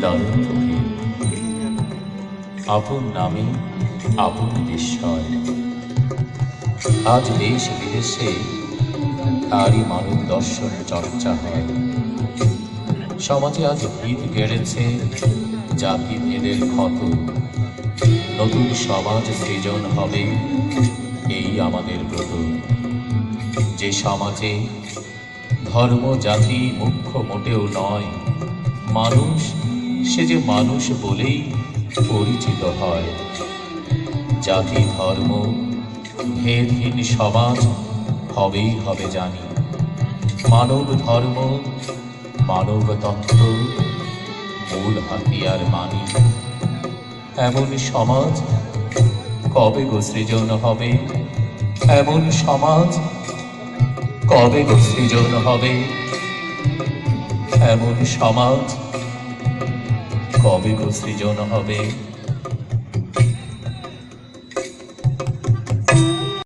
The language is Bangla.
লালন কবির আপন নামে আপন বিস্ময় আজ দেশ বিদেশে তারই মানব দর্শন চর্চা হয়। সমাজে আজ ভিত গেড়েছে জাতি ভেদের ক্ষত। নতুন সমাজ সৃজন হবে এই আমাদের ব্রত। যে সমাজে ধর্ম, জাতি, মুখ্য মোটেও নয়, মানুষ সে যে মানুষ বলেই পরিচিত হয়। জাতি, ধর্ম, ভেদহীন সমাজ, হবেই হবে জানি। মানব ধর্ম, মানব তত্ত্ব, মূল হাতিয়ার মানি। এমন সমাজ কবে গো সৃজন হবে? এমন সমাজ কবে গো সৃজন হবে? এমন সমাজ গো সৃজন হবে।